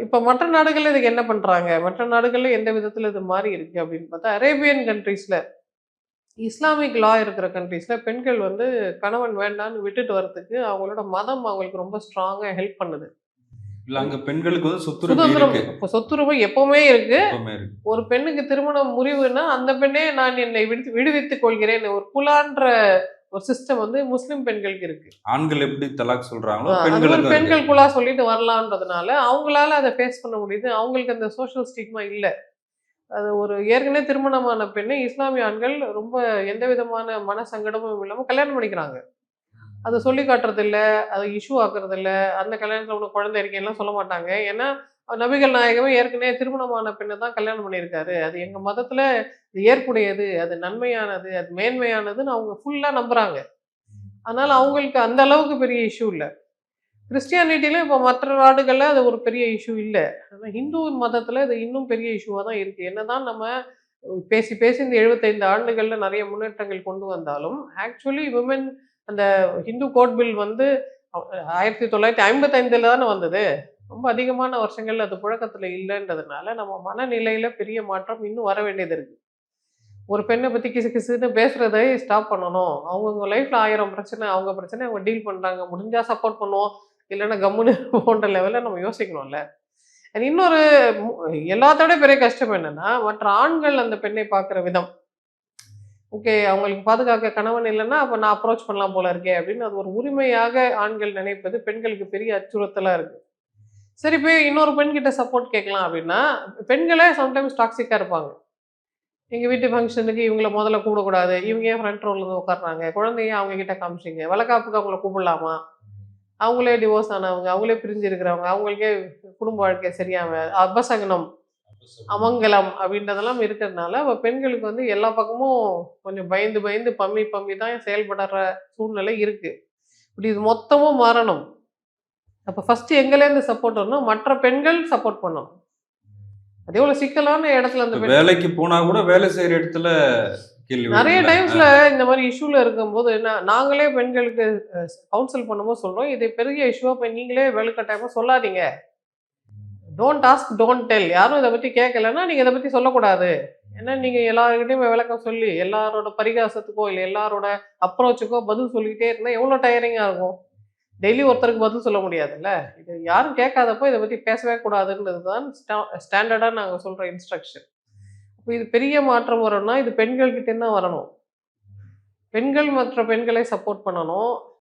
இப்போ மற்ற நாடுகள்ல இதுக்கு என்ன பண்றாங்க? மற்ற நாடுகள்ல எந்த விதத்துல இது மாறி இருக்கு அப்படின்னு பார்த்தா அரேபியன் கண்ட்ரீஸ்ல இஸ்லாமிக் லா இருக்கிற கண்ட்ரீஸ்ல பெண்கள் வந்து கணவன் வேண்டான்னு விட்டுட்டு வர்றதுக்கு அவங்களோட மதம் அவங்களுக்கு ரொம்ப ஸ்ட்ராங்கா ஹெல்ப் பண்ணுது. அங்க பெண்களுக்கு வந்து சொத்துரிமை இப்போ சொத்துரிமை எப்பவுமே இருக்கு. எப்பவுமே இருக்கு. ஒரு பெண்ணுக்கு திருமணம் முறிவுன்னா அந்த பெண்ணே நான் என்னை விடுவித்துக் கொள்கிறேன். ஒரு குலான்ற ஒரு சிஸ்டம் வந்து முஸ்லிம் பெண்களுக்கு இருக்கு. ஆண்கள் எப்படி தலாக் சொல்றாங்களோ பெண்களுக்கு பெண்கள் குலா சொல்லிட்டு வரலான்றதுனால அவங்களால அதை ஃபேஸ் பண்ண முடியுது. அவங்களுக்கு அந்த சோஷியல் ஸ்டிக்மா இல்லை. அது ஒரு ஏற்கனவே திருமணமான பெண்ணை இஸ்லாமிய ஆண்கள் ரொம்ப எந்த விதமான மன சங்கடமும் இல்லாமல் கல்யாணம் பண்ணிக்கிறாங்க. அதை சொல்லி காட்டுறதில்ல அதை இஷ்யூ ஆக்குறது அந்த கல்யாணத்தில் உனக்கு குழந்தை இருக்கேன்லாம் சொல்ல மாட்டாங்க. ஏன்னா நபிகள் நாயகமே ஏற்கனவே திருமணமான பின்ன தான் கல்யாணம் பண்ணியிருக்காரு. அது எங்கள் மதத்தில் இது ஏற்புடையது அது நன்மையானது அது மேன்மையானதுன்னு அவங்க ஃபுல்லாக நம்புகிறாங்க அதனால் அவங்களுக்கு அந்த அளவுக்கு பெரிய இஷ்யூ இல்லை. கிறிஸ்டியானிட்டியில இப்போ மற்ற நாடுகளில் அது ஒரு பெரிய இஷ்யூ இல்லை. ஆனால் ஹிந்து மதத்தில் இது இன்னும் பெரிய இஷ்யூவாக தான் இருக்குது என்னதான் நம்ம பேசி பேசி இந்த எழுபத்தைந்து ஆண்டுகளில் நிறைய முன்னேற்றங்கள் கொண்டு வந்தாலும் ஆக்சுவலி விமன் அந்த ஹிந்து கோட் பில் வந்து ஆயிரத்தி தொள்ளாயிரத்தி ஐம்பத்தைந்துல தானே வந்தது? ரொம்ப அதிகமான வருஷங்கள் அது புழக்கத்துல இல்லைன்றதுனால நம்ம மனநிலையில பெரிய மாற்றம் இன்னும் வர வேண்டியது இருக்கு. ஒரு பெண்ணை பத்தி கிசு கிசுன்னு பேசுறதை ஸ்டாப் பண்ணணும். அவங்கவுங்க லைஃப்ல ஆயிரம் பிரச்சனை அவங்க பிரச்சனை அவங்க டீல் பண்றாங்க. முடிஞ்சா சப்போர்ட் பண்ணுவோம். இல்லைன்னா கம்முன்னு போன்ற லெவலில் நம்ம யோசிக்கணும்ல. அது இன்னொரு எல்லாத்தோட பெரிய கஷ்டம் என்னன்னா மற்ற ஆண்கள் அந்த பெண்ணை பார்க்குற விதம். ஓகே அவங்களுக்கு பாதுகாக்க கணவன் இல்லைன்னா அப்போ நான் அப்ரோச் பண்ணலாம் போல இருக்கே அப்படின்னு அது ஒரு உரிமையாக ஆண்கள் நினைப்பது பெண்களுக்கு பெரிய அச்சுறுத்தலாக இருக்குது சரி போய் இன்னொரு பெண்கிட்ட சப்போர்ட் கேட்கலாம் அப்படின்னா பெண்களே சம்டைம்ஸ் டாக்ஸிக்காக இருப்பாங்க. எங்கள் வீட்டு ஃபங்க்ஷனுக்கு இவங்கள முதல்ல கூடக்கூடாது இவங்க ஏன் ஃப்ரண்ட் ரோலில் இருந்து உட்காடுறாங்க குழந்தைய அவங்க கிட்ட காமிச்சிங்க. வளக்காப்புக்கு அவங்கள கூப்பிடலாமா? அவங்களே டிவோர்ஸ் ஆனவங்க அவங்களே பிரிஞ்சு இருக்கிறவங்க அவங்களுக்கே குடும்ப வாழ்க்கை சரியாம அபசகனம். அமங்கலம் அப்படின்றதெல்லாம் இருக்கிறதுனால அப்ப பெண்களுக்கு வந்து எல்லா பக்கமும் கொஞ்சம் பயந்து பயந்து பம்மி பம்மி தான் செயல்படுற சூழ்நிலை இருக்கு. இப்படி இது மொத்தமும் மாறணும். அப்போ ஃபர்ஸ்ட் எங்கலேருந்து சப்போர்ட் வரணும் மற்ற பெண்கள் சப்போர்ட் பண்ணணும். அது எவ்வளவு சிக்கலான இடத்துல அந்த வேலைக்கு போனா கூட வேலை செய்யற இடத்துல கேள்வி நிறைய? டைம்ஸ்ல இந்த மாதிரி இஷ்யூல இருக்கும்போது நா- நாங்களே பெண்களுக்கு கவுன்சில் பண்ணும்போது சொல்றோம் இது பெரிய இஷ்யூவா போய் நீங்களே வலுக்கட்டாயமா சொல்லாதீங்க. டோன்ட் ஆஸ்க் டோன்ட் டெல் யாரும் இதை பற்றி கேட்கலன்னா நீங்கள் இதை பற்றி சொல்லக்கூடாது. ஏன்னா நீங்கள் எல்லாருக்கிட்டையும் விளக்கம் சொல்லி எல்லாரோட பரிகாசத்துக்கோ இல்லை எல்லாரோட அப்ரோச்சுக்கோ பதில் சொல்லிக்கிட்டே இருந்தால் எவ்வளோ டயரிங்காக இருக்கும்? டெய்லி ஒருத்தருக்கு பதில் சொல்ல முடியாதுல்ல? இது யாரும் கேட்காதப்போ இதை பற்றி பேசவே கூடாதுன்றது தான் ஸ்டாண்டர்டாக நாங்கள் சொல்கிற இன்ஸ்ட்ரக்ஷன் இப்போ இது பெரிய மாற்றம் வரணும்னா இது பெண்கள்கிட்ட தான் வரணும். பெண்கள் மற்ற பெண்களை சப்போர்ட் பண்ணணும்.